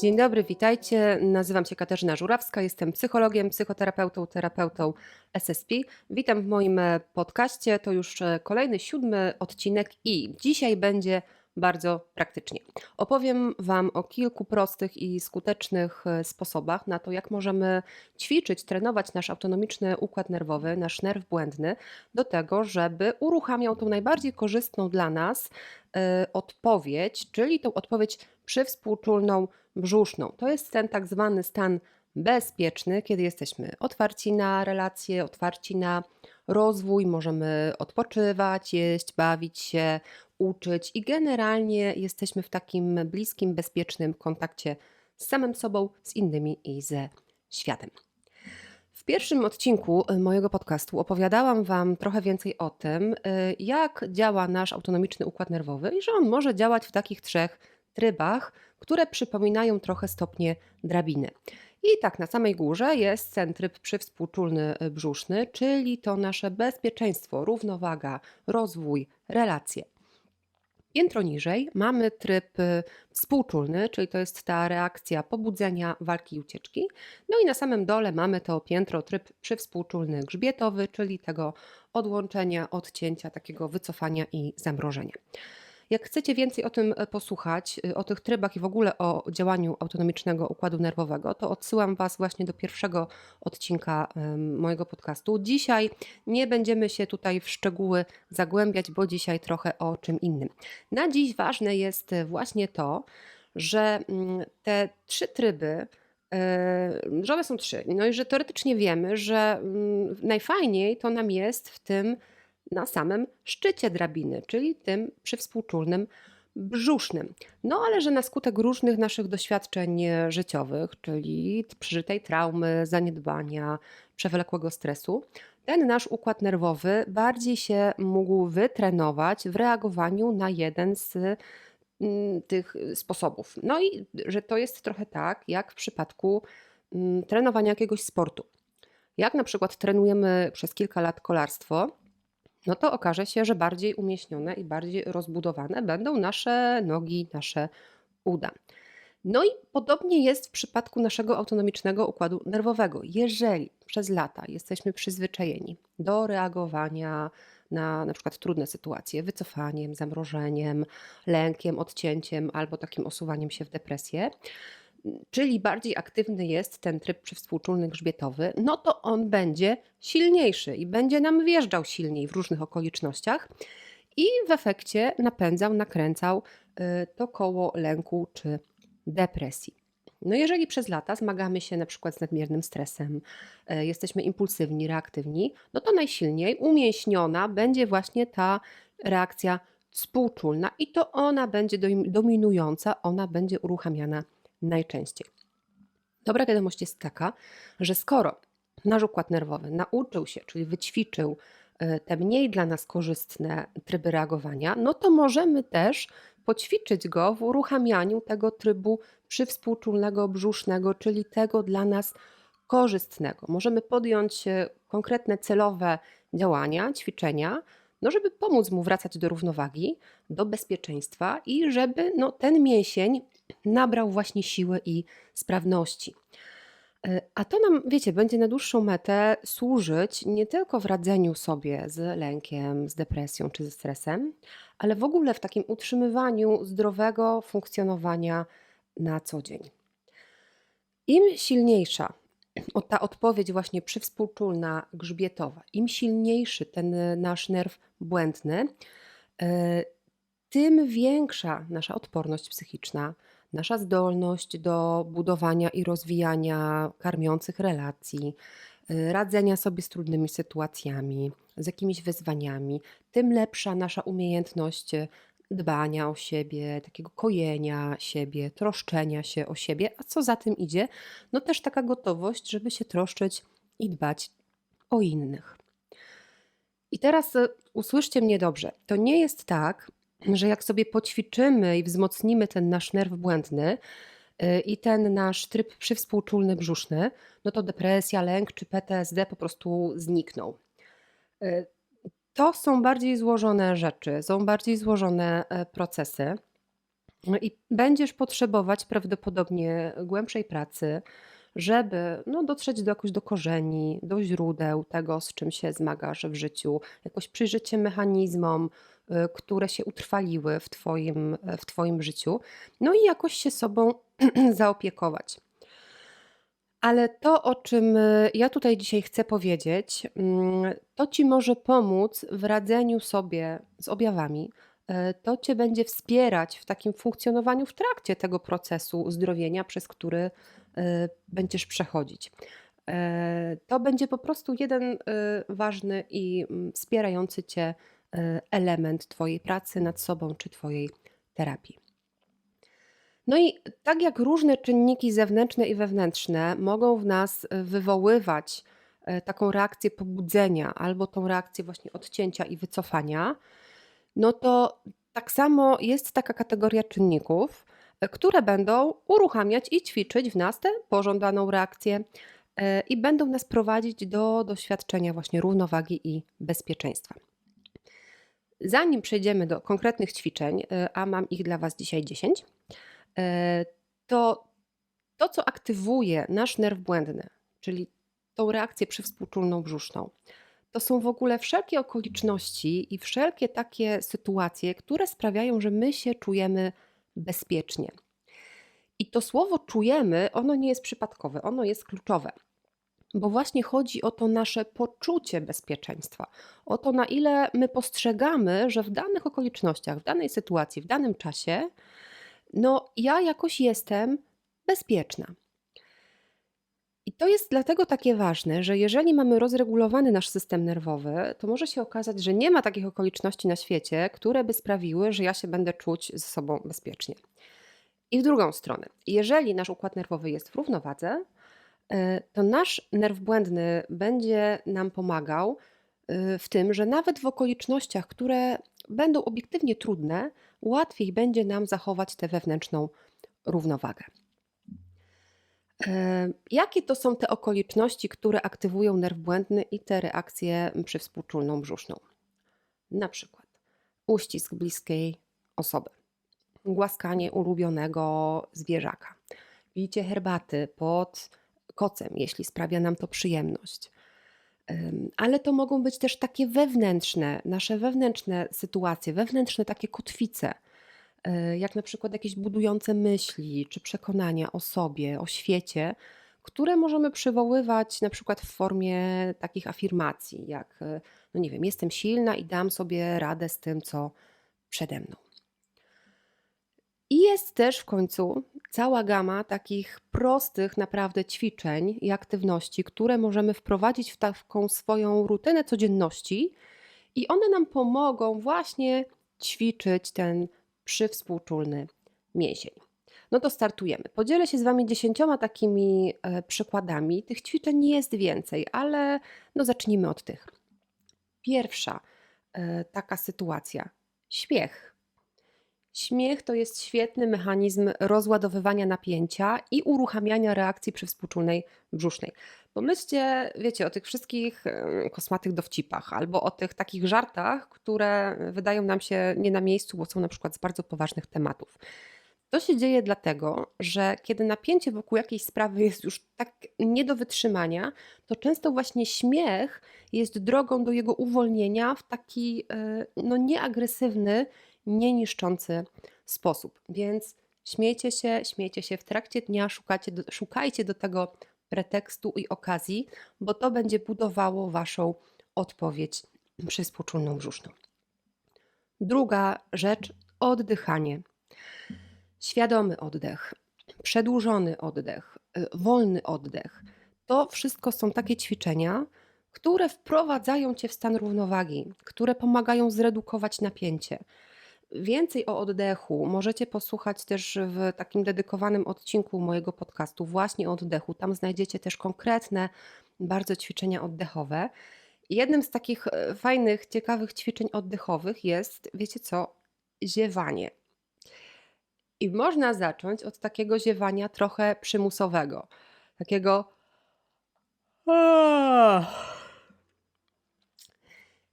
Dzień dobry, witajcie. Nazywam się Katarzyna Żurawska, jestem psychologiem, psychoterapeutą, terapeutą SSP. Witam w moim e, podcaście. To już e, kolejny siódmy odcinek i dzisiaj będzie bardzo praktycznie. Opowiem Wam o kilku prostych i skutecznych e, sposobach na to, jak możemy ćwiczyć, trenować nasz autonomiczny układ nerwowy, nasz nerw błędny, do tego, żeby uruchamiał tą najbardziej korzystną dla nas odpowiedź, czyli tą odpowiedź przywspółczulną brzuszną. To jest ten tak zwany stan bezpieczny, kiedy jesteśmy otwarci na relacje, otwarci na rozwój, możemy odpoczywać, jeść, bawić się, uczyć i generalnie jesteśmy w takim bliskim, bezpiecznym kontakcie z samym sobą, z innymi i ze światem. W pierwszym odcinku mojego podcastu opowiadałam Wam trochę więcej o tym, jak działa nasz autonomiczny układ nerwowy i że on może działać w takich trzech trybach, które przypominają trochę stopnie drabiny. I tak na samej górze jest ten tryb przywspółczulny brzuszny, czyli to nasze bezpieczeństwo, równowaga, rozwój, relacje. Piętro niżej mamy tryb y, współczulny, czyli to jest ta reakcja pobudzenia, walki i ucieczki. No i na samym dole mamy to piętro, tryb przywspółczulny grzbietowy, czyli tego odłączenia, odcięcia, takiego wycofania i zamrożenia. Jak chcecie więcej o tym e, posłuchać, y, o tych trybach i w ogóle o działaniu autonomicznego układu nerwowego, to odsyłam Was właśnie do pierwszego odcinka mojego podcastu. Dzisiaj nie będziemy się tutaj w szczegóły zagłębiać, bo dzisiaj trochę o czym innym. Na dziś ważne jest e, właśnie to, że mm, te trzy tryby, e, że one są trzy. No i że teoretycznie wiemy, że mm, najfajniej to nam jest w tym na samym szczycie drabiny, czyli tym przywspółczulnym brzusznym. No ale że na skutek różnych naszych doświadczeń życiowych, czyli przeżytej traumy, zaniedbania, przewlekłego stresu, ten nasz układ nerwowy bardziej się mógł wytrenować w reagowaniu na jeden z mm, tych sposobów. No i że to jest trochę tak, jak w przypadku mm, trenowania jakiegoś sportu. Jak na przykład trenujemy przez kilka lat kolarstwo, no to okaże się, że bardziej umieśnione i bardziej rozbudowane będą nasze nogi, nasze uda. No i podobnie jest w przypadku naszego autonomicznego układu nerwowego. Jeżeli przez lata jesteśmy przyzwyczajeni do reagowania na na przykład trudne sytuacje, wycofaniem, zamrożeniem, lękiem, odcięciem albo takim osuwaniem się w depresję, czyli bardziej aktywny jest ten tryb przywspółczulny grzbietowy, no to on będzie silniejszy i będzie nam wjeżdżał silniej w różnych okolicznościach i w efekcie napędzał, nakręcał y, to koło lęku czy depresji. No jeżeli przez lata zmagamy się na przykład z nadmiernym stresem, y, jesteśmy impulsywni, reaktywni, no to najsilniej umięśniona będzie właśnie ta reakcja współczulna i to ona będzie dominująca, ona będzie uruchamiana najczęściej. Dobra wiadomość jest taka, że skoro nasz układ nerwowy nauczył się, czyli wyćwiczył e, te mniej dla nas korzystne tryby reagowania, no to możemy też poćwiczyć go w uruchamianiu tego trybu przywspółczulnego brzusznego, czyli tego dla nas korzystnego. Możemy podjąć konkretne celowe działania, ćwiczenia, no żeby pomóc mu wracać do równowagi, do bezpieczeństwa i żeby no, ten mięsień nabrał właśnie siły i sprawności. E, a to nam, wiecie, będzie na dłuższą metę służyć nie tylko w radzeniu sobie z lękiem, z depresją czy ze stresem, ale w ogóle w takim utrzymywaniu zdrowego funkcjonowania na co dzień. Im silniejsza ta odpowiedź właśnie przywspółczulna, grzbietowa, im silniejszy ten nasz nerw błędny, e, tym większa nasza odporność psychiczna, nasza zdolność do budowania i rozwijania karmiących relacji, y, radzenia sobie z trudnymi sytuacjami, z jakimiś wyzwaniami, tym lepsza nasza umiejętność dbania o siebie, takiego kojenia siebie, troszczenia się o siebie, a co za tym idzie, no też taka gotowość, żeby się troszczyć i dbać o innych. I teraz y, usłyszcie mnie dobrze. To nie jest tak, że jak sobie poćwiczymy i wzmocnimy ten nasz nerw błędny y, i ten nasz tryb przywspółczulny brzuszny, no to depresja, lęk czy PTSD po prostu znikną. Y, to są bardziej złożone rzeczy, są bardziej złożone e, procesy. No i będziesz potrzebować prawdopodobnie głębszej pracy, żeby no, dotrzeć do jakoś do korzeni, do źródeł tego, z czym się zmagasz w życiu, jakoś przyjrzeć się mechanizmom, y, które się utrwaliły w twoim, w twoim życiu, no i jakoś się sobą zaopiekować. Ale to, o czym y, ja tutaj dzisiaj chcę powiedzieć, mm, to ci może pomóc w radzeniu sobie z objawami. y, To cię będzie wspierać w takim funkcjonowaniu w trakcie tego procesu uzdrowienia, przez który będziesz przechodzić. E, To będzie po prostu jeden y, ważny i mm, wspierający cię y, element twojej pracy nad sobą czy twojej terapii. No i tak jak różne czynniki zewnętrzne i wewnętrzne mogą w nas y, wywoływać taką reakcję pobudzenia albo tą reakcję właśnie odcięcia i wycofania, no to tak samo jest taka kategoria czynników, które będą uruchamiać i ćwiczyć w nas tę pożądaną reakcję e, i będą nas prowadzić do doświadczenia właśnie równowagi i bezpieczeństwa. Zanim przejdziemy do konkretnych ćwiczeń, e, a mam ich dla Was dzisiaj 10, e, to to, co aktywuje nasz nerw błędny, czyli tą reakcję przywspółczulną brzuszną, to są w ogóle wszelkie okoliczności i wszelkie takie sytuacje, które sprawiają, że my się czujemy bezpiecznie. I to słowo czujemy, ono nie jest przypadkowe, ono jest kluczowe. Bo właśnie chodzi o to nasze poczucie bezpieczeństwa, o to, na ile my postrzegamy, że w danych okolicznościach, w danej sytuacji, w danym czasie, no ja jakoś jestem bezpieczna. To jest dlatego takie ważne, że jeżeli mamy rozregulowany nasz system nerwowy, to może się okazać, że nie ma takich okoliczności na świecie, które by sprawiły, że ja się będę czuć ze sobą bezpiecznie. I w drugą stronę, jeżeli nasz układ nerwowy jest w równowadze, e, to nasz nerw błędny będzie nam pomagał e, w tym, że nawet w okolicznościach, które będą obiektywnie trudne, łatwiej będzie nam zachować tę wewnętrzną równowagę. E, Jakie to są te okoliczności, które aktywują nerw błędny i te reakcje przywspółczulną brzuszną? Na przykład uścisk bliskiej osoby, głaskanie ulubionego zwierzaka, picie herbaty pod kocem, jeśli sprawia nam to przyjemność. Ale to mogą być też takie wewnętrzne, nasze wewnętrzne sytuacje, wewnętrzne takie kotwice, jak na przykład jakieś budujące myśli czy przekonania o sobie, o świecie, które możemy przywoływać na przykład w formie takich afirmacji, jak, y, no nie wiem, jestem silna i dam sobie radę z tym, co przede mną. I jest też w końcu cała gama takich prostych naprawdę ćwiczeń i aktywności, które możemy wprowadzić w taką swoją rutynę codzienności i one nam pomogą właśnie ćwiczyć ten przywspółczulny mięsień. No to startujemy. Podzielę się z Wami dziesięcioma takimi e, przykładami. Tych ćwiczeń jest więcej, ale no zacznijmy od tych. Pierwsza e, taka sytuacja. Śmiech. Śmiech to jest świetny mechanizm rozładowywania napięcia i uruchamiania reakcji przywspółczulnej brzusznej. Pomyślcie, wiecie, o tych wszystkich kosmatych dowcipach albo o tych takich żartach, które wydają nam się nie na miejscu, bo są na przykład z bardzo poważnych tematów. To się dzieje dlatego, że kiedy napięcie wokół jakiejś sprawy jest już tak nie do wytrzymania, to często właśnie śmiech jest drogą do jego uwolnienia w taki e, no, nieagresywny, nieniszczący sposób. Więc śmiejcie się, śmiejcie się w trakcie dnia, szukajcie do, tego pretekstu i okazji, bo to będzie budowało Waszą odpowiedź przywspółczulną brzuszną. Druga rzecz, oddychanie. Świadomy oddech, przedłużony oddech, y, wolny oddech. To wszystko są takie ćwiczenia, które wprowadzają Cię w stan równowagi, które pomagają zredukować napięcie. Więcej o oddechu możecie posłuchać też w takim dedykowanym odcinku mojego podcastu, właśnie o oddechu. Tam znajdziecie też konkretne bardzo ćwiczenia oddechowe. Jednym z takich e, fajnych, ciekawych ćwiczeń oddechowych jest, wiecie co, ziewanie. I można zacząć od takiego ziewania trochę przymusowego. Takiego.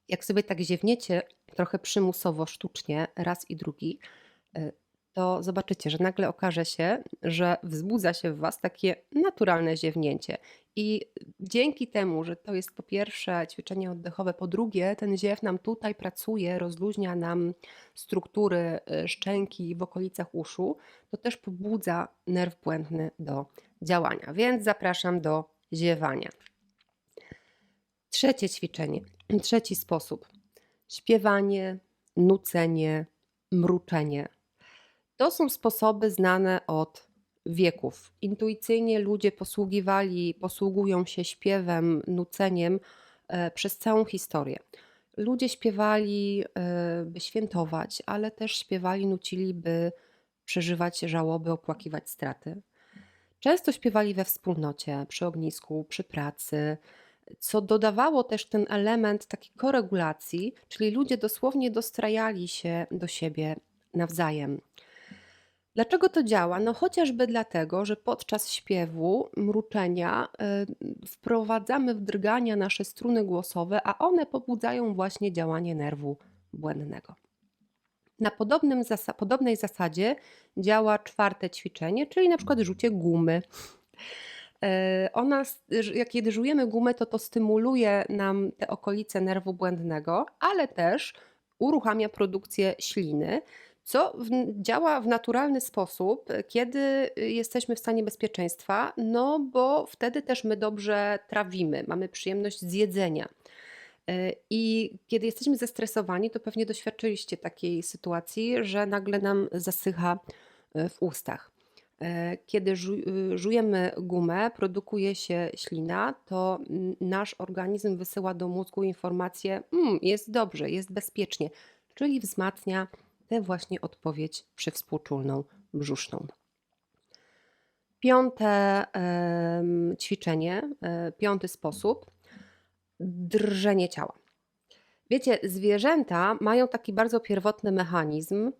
Jak sobie tak ziewniecie trochę przymusowo, sztucznie, raz i drugi, y, to zobaczycie, że nagle okaże się, że wzbudza się w Was takie naturalne ziewnięcie. I dzięki temu, że to jest po pierwsze ćwiczenie oddechowe, po drugie ten ziew nam tutaj pracuje, rozluźnia nam struktury y, szczęki w okolicach uszu, to też pobudza nerw błędny do działania. Więc zapraszam do ziewania. Trzecie ćwiczenie, trzeci sposób. Śpiewanie, nucenie, mruczenie. To są sposoby znane od wieków. Intuicyjnie ludzie posługiwali, posługują się śpiewem, nuceniem e, przez całą historię. Ludzie śpiewali, e, by świętować, ale też śpiewali, nucili, by przeżywać żałoby, opłakiwać straty. Często śpiewali we wspólnocie, przy ognisku, przy pracy, co dodawało też ten element takiej koregulacji, czyli ludzie dosłownie dostrajali się do siebie nawzajem. Dlaczego to działa? No chociażby dlatego, że podczas śpiewu, mruczenia y, wprowadzamy w drgania nasze struny głosowe, a one pobudzają właśnie działanie nerwu błędnego. Na podobnym zas- podobnej zasadzie działa czwarte ćwiczenie, czyli na przykład rzucie gumy. E, ona, jak kiedy żujemy gumę, to to stymuluje nam te okolice nerwu błędnego, ale też uruchamia produkcję śliny, co w, działa w naturalny sposób, kiedy jesteśmy w stanie bezpieczeństwa, no bo wtedy też my dobrze trawimy, mamy przyjemność z jedzenia. E, I kiedy jesteśmy zestresowani, to pewnie doświadczyliście takiej sytuacji, że nagle nam zasycha e, w ustach. E, kiedy żujemy gumę, produkuje się ślina, to nasz organizm wysyła do mózgu informację: mmm, jest dobrze, jest bezpiecznie, czyli wzmacnia tę właśnie odpowiedź przywspółczulną brzuszną. Piąte ćwiczenie, e, piąty sposób drżenie ciała. Wiecie, zwierzęta mają taki bardzo pierwotny mechanizm,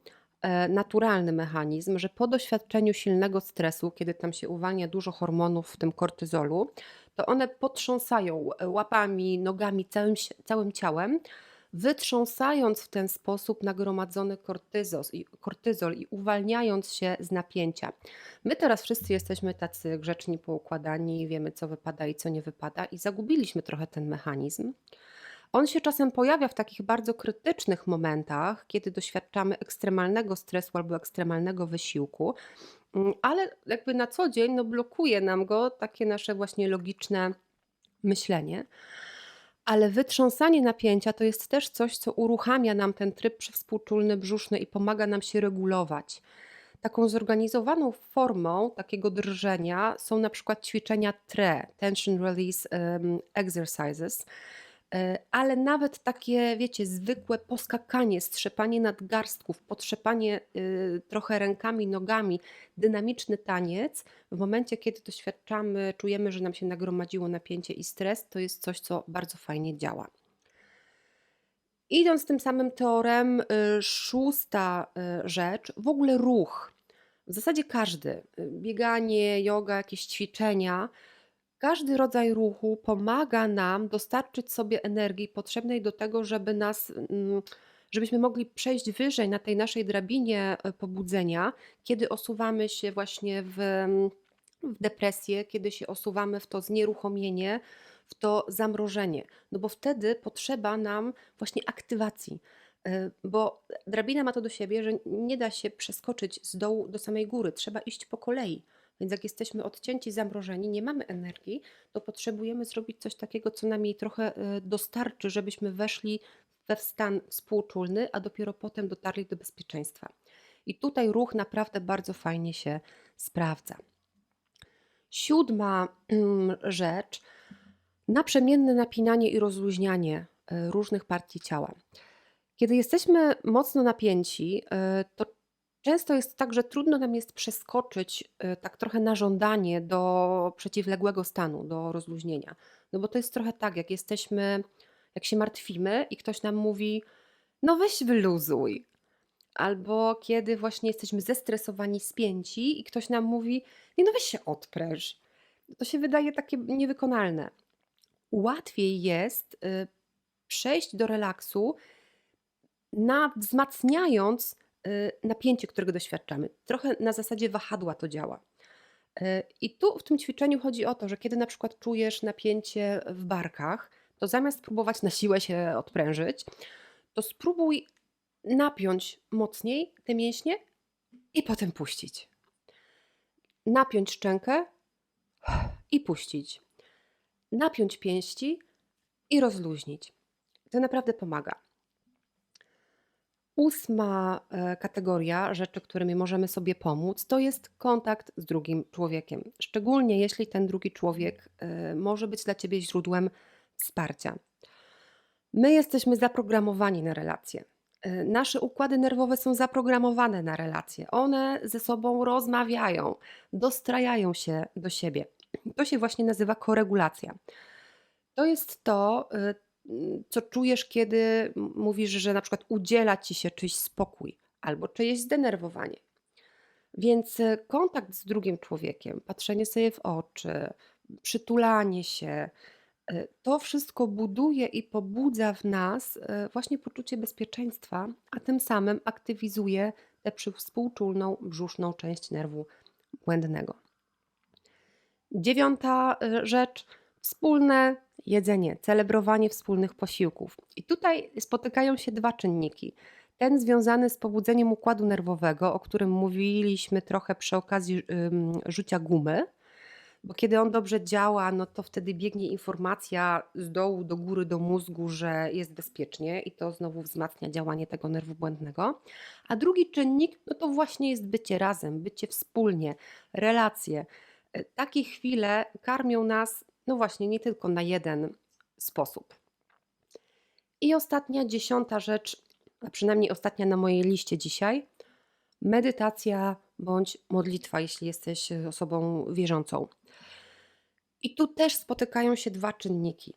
naturalny mechanizm, że po doświadczeniu silnego stresu, kiedy tam się uwalnia dużo hormonów, w tym kortyzolu, to one potrząsają łapami, nogami, całym, całym ciałem, wytrząsając w ten sposób nagromadzony kortyzol i uwalniając się z napięcia. My teraz wszyscy jesteśmy tacy grzeczni, poukładani, wiemy co wypada i co nie wypada i zagubiliśmy trochę ten mechanizm. On się czasem pojawia w takich bardzo krytycznych momentach, kiedy doświadczamy ekstremalnego stresu albo ekstremalnego wysiłku, mm, ale jakby na co dzień no, blokuje nam go takie nasze właśnie logiczne myślenie. Ale wytrząsanie napięcia to jest też coś, co uruchamia nam ten tryb przywspółczulny brzuszny i pomaga nam się regulować. Taką zorganizowaną formą takiego drżenia są na przykład ćwiczenia TRE, Tension Release Exercises, ale nawet takie, wiecie, zwykłe poskakanie, strzepanie nadgarstków, potrzepanie y, trochę rękami, nogami, dynamiczny taniec, w momencie, kiedy doświadczamy, czujemy, że nam się nagromadziło napięcie i stres, to jest coś, co bardzo fajnie działa. Idąc tym samym torem, y, szósta y, rzecz, w ogóle ruch. W zasadzie każdy, bieganie, yoga, jakieś ćwiczenia, każdy rodzaj ruchu pomaga nam dostarczyć sobie energii potrzebnej do tego, żeby nas, mm, żebyśmy mogli przejść wyżej na tej naszej drabinie e, pobudzenia, kiedy osuwamy się właśnie w, mm, w depresję, kiedy się osuwamy w to znieruchomienie, w to zamrożenie. No bo wtedy potrzeba nam właśnie aktywacji. E, bo drabina ma to do siebie, że nie da się przeskoczyć z dołu do samej góry, trzeba iść po kolei. Więc jak jesteśmy odcięci, zamrożeni, nie mamy energii, to potrzebujemy zrobić coś takiego, co nam jej trochę e, dostarczy, żebyśmy weszli we stan współczulny, a dopiero potem dotarli do bezpieczeństwa. I tutaj ruch naprawdę bardzo fajnie się sprawdza. Siódma mm, rzecz, naprzemienne napinanie i rozluźnianie e, różnych partii ciała. Kiedy jesteśmy mocno napięci, e, to Często jest tak, że trudno nam jest przeskoczyć y, tak trochę na żądanie do przeciwległego stanu, do rozluźnienia. No bo to jest trochę tak, jak jesteśmy, jak się martwimy i ktoś nam mówi, no weź wyluzuj. Albo kiedy właśnie jesteśmy zestresowani, spięci i ktoś nam mówi, nie no weź się odpręż. To się wydaje takie niewykonalne. Łatwiej jest y, przejść do relaksu, na, wzmacniając napięcie, którego doświadczamy. Trochę na zasadzie wahadła to działa. Y, I tu w tym ćwiczeniu chodzi o to, że kiedy na przykład czujesz napięcie w barkach, to zamiast próbować na siłę się odprężyć, to spróbuj napiąć mocniej te mięśnie i potem puścić. Napiąć szczękę i puścić. Napiąć pięści i rozluźnić. To naprawdę pomaga. Ósma e, kategoria rzeczy, którymi możemy sobie pomóc, to jest kontakt z drugim człowiekiem. Szczególnie jeśli ten drugi człowiek e, może być dla ciebie źródłem wsparcia. My jesteśmy zaprogramowani na relacje. E, Nasze układy nerwowe są zaprogramowane na relacje. One ze sobą rozmawiają, dostrajają się do siebie. To się właśnie nazywa koregulacja. To jest to, co czujesz, kiedy mówisz, że na przykład udziela ci się czyjś spokój albo czyjeś zdenerwowanie. Więc y, kontakt z drugim człowiekiem, patrzenie sobie w oczy, przytulanie się, y, to wszystko buduje i pobudza w nas y, właśnie poczucie bezpieczeństwa, a tym samym aktywizuje tę współczulną brzuszną część nerwu błędnego. Dziewiąta rzecz wspólne jedzenie, celebrowanie wspólnych posiłków. I tutaj spotykają się dwa czynniki. Ten związany z pobudzeniem układu nerwowego, o którym mówiliśmy trochę przy okazji rzucia gumy, bo kiedy on dobrze działa, no to wtedy biegnie informacja z dołu do góry do mózgu, że jest bezpiecznie i to znowu wzmacnia działanie tego nerwu błędnego. A drugi czynnik, no to właśnie jest bycie razem, bycie wspólnie, relacje. E, Takie chwile karmią nas, no właśnie, nie tylko na jeden sposób. I ostatnia, dziesiąta rzecz, a przynajmniej ostatnia na mojej liście dzisiaj, medytacja bądź modlitwa, jeśli jesteś osobą wierzącą. I tu też spotykają się dwa czynniki.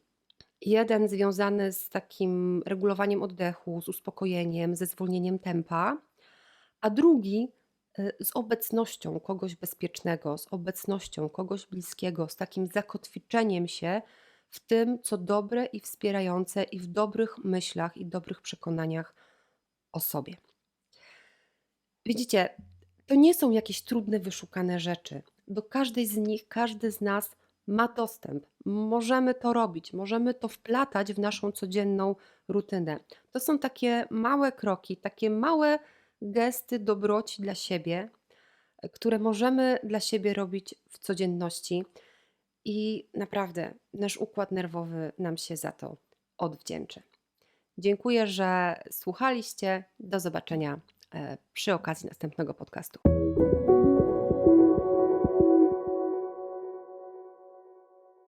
Jeden związany z takim regulowaniem oddechu, z uspokojeniem, ze zwolnieniem tempa, a drugi y, z obecnością kogoś bezpiecznego, z obecnością kogoś bliskiego, z takim zakotwiczeniem się w tym, co dobre i wspierające, i w dobrych myślach i dobrych przekonaniach o sobie. Widzicie, to nie są jakieś trudne, wyszukane rzeczy. Do każdej z nich każdy z nas ma dostęp. Możemy to robić, możemy to wplatać w naszą codzienną rutynę. To są takie małe kroki, takie małe gesty dobroci dla siebie, które możemy dla siebie robić w codzienności. I naprawdę nasz układ nerwowy nam się za to odwdzięczy. Dziękuję, że słuchaliście. Do zobaczenia e, przy okazji następnego podcastu.